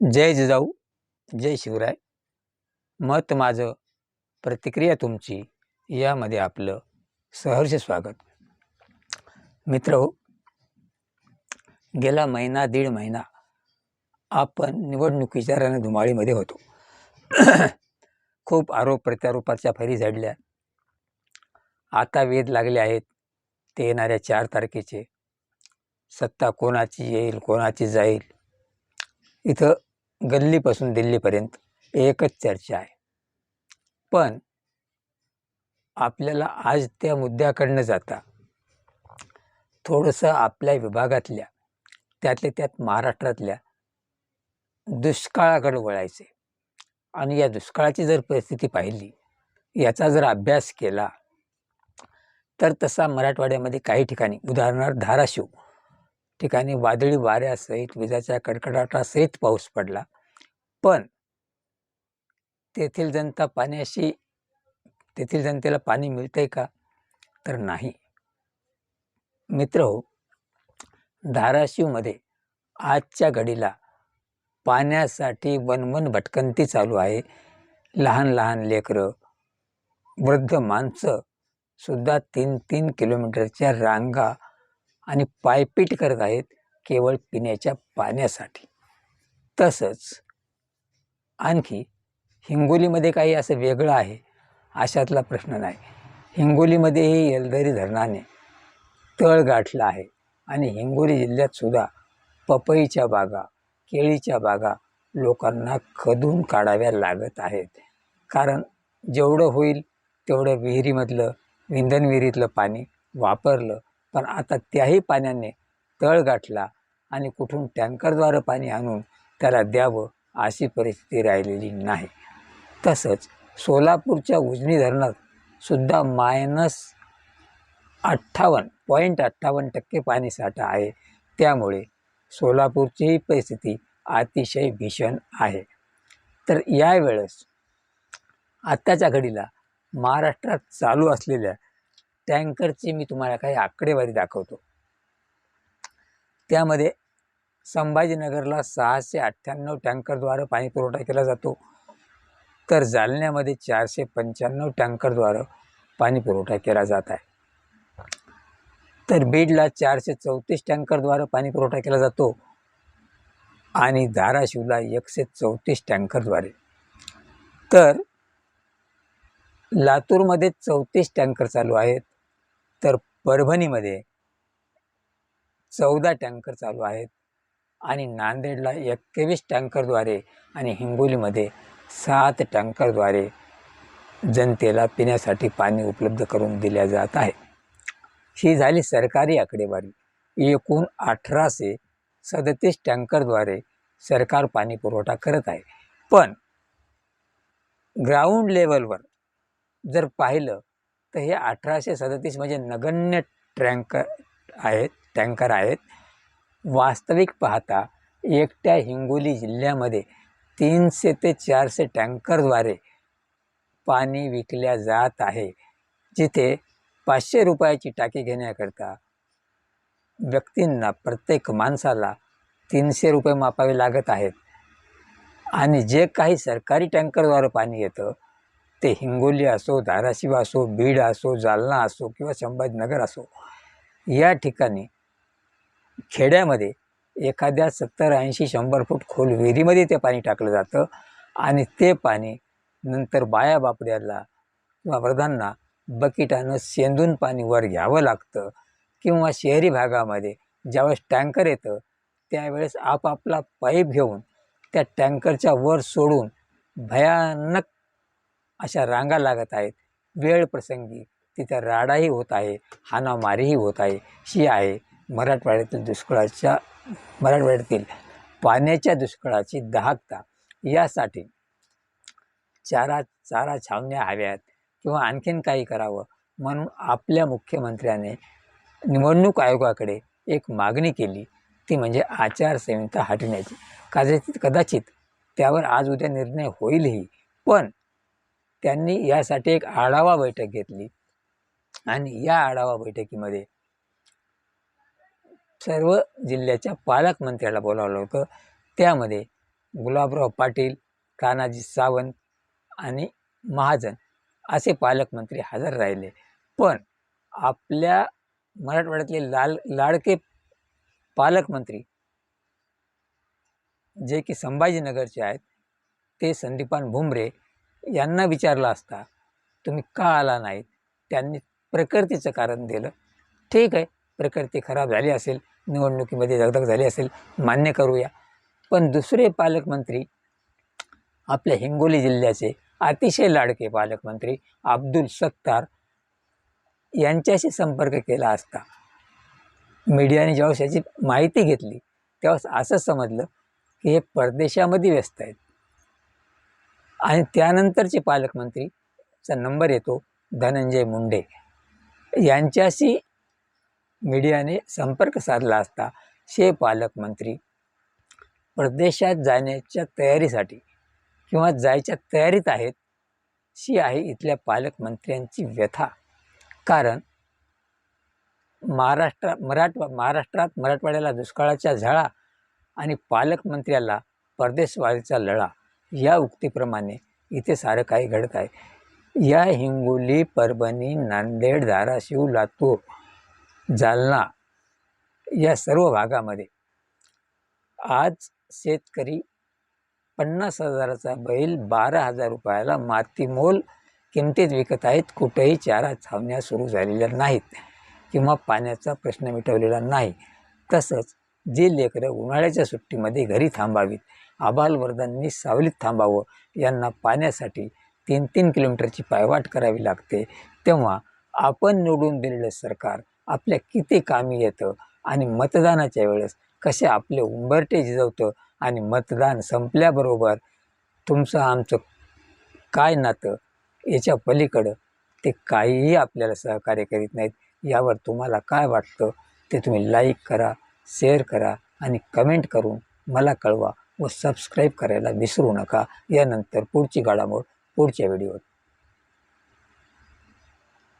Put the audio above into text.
जय जिजाऊ जय शिवराय. मत माझं प्रतिक्रिया तुमची यामध्ये आपलं सहर्ष स्वागत. मित्र गेला महिना दीड महिना आपण निवडणुकीच्या रणधुमाळीमध्ये होतो. खूप आरोप प्रत्यारोपाच्या फैरी झडल्या. आता वेध लागले आहेत ते येणाऱ्या चार तारखेचे. सत्ता कोणाची येईल कोणाची जाईल? इथं गल्लीपासून दिल्लीपर्यंत एकच चर्चा आहे. पण आपल्याला आज त्या मुद्द्याकडनं जाता थोडंसं आपल्या विभागातल्या त्यातल्या त्यात महाराष्ट्रातल्या दुष्काळाकडे वळायचे. आणि या दुष्काळाची जर परिस्थिती पाहिली याचा जर अभ्यास केला तर तसा मराठवाड्यामध्ये काही ठिकाणी उदाहरणार्थ धाराशिव ठिकाणी वादळी वाऱ्यासहित विजाच्या कडकडाटासहित पाऊस पडला. पण तेथील जनता पाण्याशी तेथील जनतेला पाणी मिळतंय का? तर नाही. मित्र हो धाराशिवमध्ये आजच्या घडीला पाण्यासाठी वनवन भटकंती चालू आहे. लहान लहान लेकरं वृद्ध माणसं सुद्धा तीन तीन किलोमीटरच्या रांगा आणि पायपीट करत आहेत केवळ पिण्याच्या पाण्यासाठी. तसंच आणखी हिंगोलीमध्ये काही असं वेगळं आहे अशातला प्रश्न नाही. हिंगोलीमध्येही येलदरी धरणाने तळ गाठला आहे आणि हिंगोली जिल्ह्यातसुद्धा पपईच्या बागा केळीच्या बागा लोकांना खदून काढाव्या लागत आहेत. कारण जेवढं होईल तेवढं विहिरीमधलं विंधन विहिरीतलं पाणी वापरलं पण आता त्याही पाण्याने तळ गाठला आणि कुठून टँकरद्वारे पाणी आणून त्याला द्यावं अशी परिस्थिती राहिलेली नाही. तसंच सोलापूरच्या उजनी धरणात सुद्धा मायनस अठ्ठावन्न पॉईंट अठ्ठावन्न टक्के पाणीसाठा आहे. त्यामुळे सोलापूरचीही परिस्थिती अतिशय भीषण आहे. तर यावेळेस आत्ताच्या घडीला महाराष्ट्रात चालू असलेल्या टँकरची मी तुम्हाला काही आकडेवारी दाखवतो. त्यामध्ये संभाजीनगरला सहाशे अठ्ठ्याण्णव टँकरद्वारे पाणी पुरवठा केला जातो. तर जालन्यामध्ये चारशे पंच्याण्णव टँकरद्वारे पाणी पुरवठा केला जात आहे. तर बीडला चारशे चौतीस टँकरद्वारे पाणी पुरवठा केला जातो आणि धाराशिवला एकशे चौतीस टँकरद्वारे. तर लातूरमध्ये चौतीस टँकर चालू आहेत. तर परभणीमध्ये चौदा टँकर चालू आहेत आणि नांदेडला एकवीस टँकरद्वारे आणि हिंगोलीमध्ये सात टँकरद्वारे जनतेला पिण्यासाठी पाणी उपलब्ध करून दिल्या जात आहे. ही झाली सरकारी आकडेवारी. एकूण अठराशे सदतीस टँकरद्वारे सरकार पाणी पुरवठा करत आहे. पण ग्राउंड लेवलवर जर पाहिलं तर हे अठराशे सदतीस म्हणजे नगण्य टँकर आहेत टँकर आहेत. वास्तविक पाहता एकट्या हिंगोली जिल्ह्यामध्ये तीनशे ते चारशे टँकरद्वारे पाणी विकल्या जात आहे. जिथे पाचशे रुपयाची टाकी घेण्याकरता व्यक्तींना प्रत्येक माणसाला तीनशे रुपये मापावे लागत आहेत. आणि जे काही सरकारी टँकरद्वारे पाणी येतं ते हिंगोली असो धाराशिव असो बीड असो जालना असो किंवा संभाजीनगर असो या ठिकाणी खेड्यामध्ये एखाद्या सत्तर ऐंशी शंभर फूट खोल विहिरीमध्ये ते पाणी टाकलं जातं आणि ते पाणी नंतर बाया बापड्याला किंवा वृद्धांना बकिटानं शेंदून पाणी वर घ्यावं लागतं किंवा शहरी भागामध्ये ज्यावेळेस टँकर येतं त्यावेळेस आपापला पाईप घेऊन त्या टँकरच्या वर सोडून भयानक अशा रांगा लागत आहेत. वेळ प्रसंगी तिथं राडाही होत आहे हाणामारीही होत आहे. ही आहे मराठवाड्यातील दुष्काळाच्या मराठवाड्यातील पाण्याच्या दुष्काळाची दाहकता. यासाठी चारा चारा छावण्या हव्यात किंवा आणखीन काही करावं म्हणून आपल्या मुख्यमंत्र्याने निवडणूक आयोगाकडे एक मागणी केली. ती म्हणजे आचारसंहिता हटण्याची. कदाचित कदाचित त्यावर आज उद्या निर्णय होईलही. पण त्यांनी यासाठी एक आढावा बैठक घेतली. आणि या आढावा बैठकीमध्ये सर्व जिल्ह्याच्या पालकमंत्र्याला बोलावलं होतं. त्यामध्ये गुलाबराव पाटील तानाजी सावंत आणि महाजन असे पालकमंत्री हजर राहिले. पण आपल्या मराठवाड्यातले लाल लाडके पालकमंत्री जे की संभाजीनगरचे आहेत ते संदीपान भुमरे यांना विचारला असता तुम्ही का आला नाहीत? त्यांनी प्रकृतीचं कारण दिलं. ठीक आहे प्रकृती खराब झाली असेल निवडणुकीमध्ये दगदग झाली असेल मान्य करूया. पण दुसरे पालकमंत्री आपल्या हिंगोली जिल्ह्याचे अतिशय लाडके पालकमंत्री अब्दुल सत्तार यांच्याशी संपर्क केला असता मीडियाने जेव्हा याची माहिती घेतली तेव्हा असं समजलं की हे परदेशामध्ये व्यस्त आहेत. आणि त्यानंतरचे पालकमंत्रीचा नंबर येतो धनंजय मुंडे. यांच्याशी मीडियाने संपर्क साधला असता शे पालकमंत्री परदेशात जाण्याच्या तयारीसाठी किंवा जायच्या तयारीत आहेत शी आहे इथल्या पालकमंत्र्यांची व्यथा. कारण महाराष्ट्र मराठवा महाराष्ट्रात मराठवाड्याला दुष्काळाच्या झळा आणि पालकमंत्र्याला परदेशवाडीचा लढा या उक्तीप्रमाणे इथे सारं काही घडत आहे. या हिंगोली परभणी नांदेड धाराशिव लातूर जालना या सर्व भागामध्ये आज शेतकरी पन्नास हजाराचा बैल बारा हजार रुपयाला मातीमोल किमतीत विकत आहेत. कुठेही चारा छावण्या सुरू झालेल्या नाहीत किंवा पाण्याचा प्रश्न मिटवलेला नाही. तसंच जे लेकरं उन्हाळ्याच्या सुट्टीमध्ये घरी थांबावीत आबालवर्धांनी सावलीत थांबावं. यांना पाण्यासाठी तीन तीन किलोमीटरची पायवाट करावी लागते. तेव्हा आपण निवडून दिलेलं सरकार आपल्या किती कामी येतं आणि मतदानाच्या वेळेस कसे आपले उंबरटे झिजवतं आणि मतदान संपल्याबरोबर तुमचं आमचं काय नातं याच्या पलीकडं ते काहीही आपल्याला सहकार्य करीत नाहीत यावर तुम्हाला काय वाटतं ते तुम्ही लाईक करा शेअर करा आणि कमेंट करून मला कळवा. व सबस्क्राईब करायला विसरू नका. यानंतर पुढची घडामोड पुढच्या व्हिडिओत.